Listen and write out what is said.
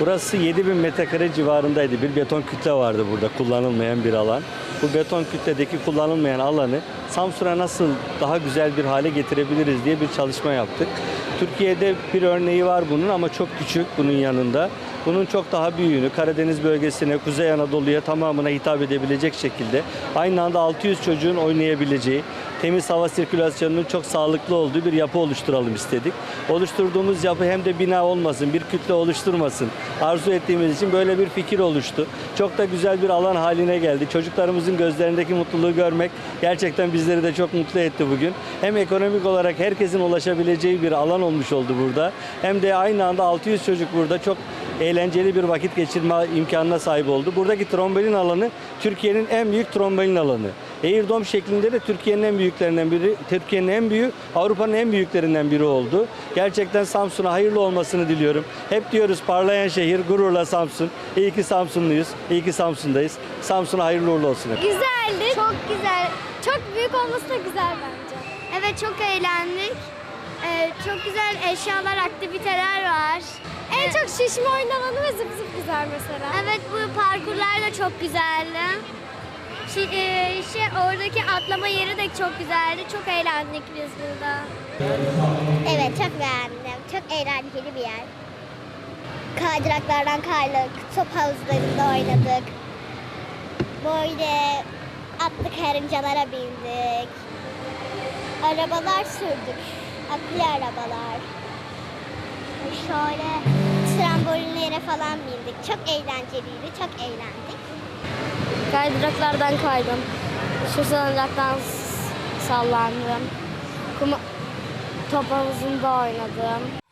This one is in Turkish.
Burası 7000 metrekare civarındaydı. Bir beton kütle vardı burada kullanılmayan bir alan. Bu beton kütledeki kullanılmayan alanı Samsun'a nasıl daha güzel bir hale getirebiliriz diye bir çalışma yaptık. Türkiye'de bir örneği var bunun ama çok küçük bunun yanında. Bunun çok daha büyüğünü Karadeniz bölgesine, Kuzey Anadolu'ya tamamına hitap edebilecek şekilde aynı anda 600 çocuğun oynayabileceği, temiz hava sirkülasyonunun çok sağlıklı olduğu bir yapı oluşturalım istedik. Oluşturduğumuz yapı hem de bina olmasın, bir kütle oluşturmasın. Arzu ettiğimiz için böyle bir fikir oluştu. Çok da güzel bir alan haline geldi. Çocuklarımızın gözlerindeki mutluluğu görmek gerçekten bizleri de çok mutlu etti bugün. Hem ekonomik olarak herkesin ulaşabileceği bir alan olmuş oldu burada. Hem de aynı anda 600 çocuk burada çok eğlenceli bir vakit geçirme imkanına sahip oldu. Buradaki trombolin alanı Türkiye'nin en büyük trombolin alanı. Airdome şeklinde de Türkiye'nin en büyüklerinden biri, Türkiye'nin en büyüğü, Avrupa'nın en büyüklerinden biri oldu. Gerçekten Samsun'a hayırlı olmasını diliyorum. Hep diyoruz parlayan şehir, gururla Samsun. İyi ki Samsunluyuz, iyi ki Samsun'dayız. Samsun'a hayırlı uğurlu olsun. Güzeldi. Çok güzel. Çok büyük olması da güzel bence. Evet çok eğlendik. Ee, çok güzel eşyalar, aktiviteler var. En çok şişme oyun alanı ve zıp zıp güzel mesela. Evet bu parkurlar da çok güzeldi. Şey, şey, oradaki atlama yeri de çok güzeldi. Çok eğlendik biz burada. Evet çok beğendim. Çok eğlenceli bir yer. Kaydıraklardan kaydık, top havuzlarında oynadık. Böyle atlı karıncalara bindik. Arabalar sürdük. Akülü arabalar. Şöyle trambolinlere falan bindik. Çok eğlenceliydi, çok eğlendik. Kaydıraklardan kaydım. Şu salıncaktan sallandım. Kuma, top havuzunda oynadım.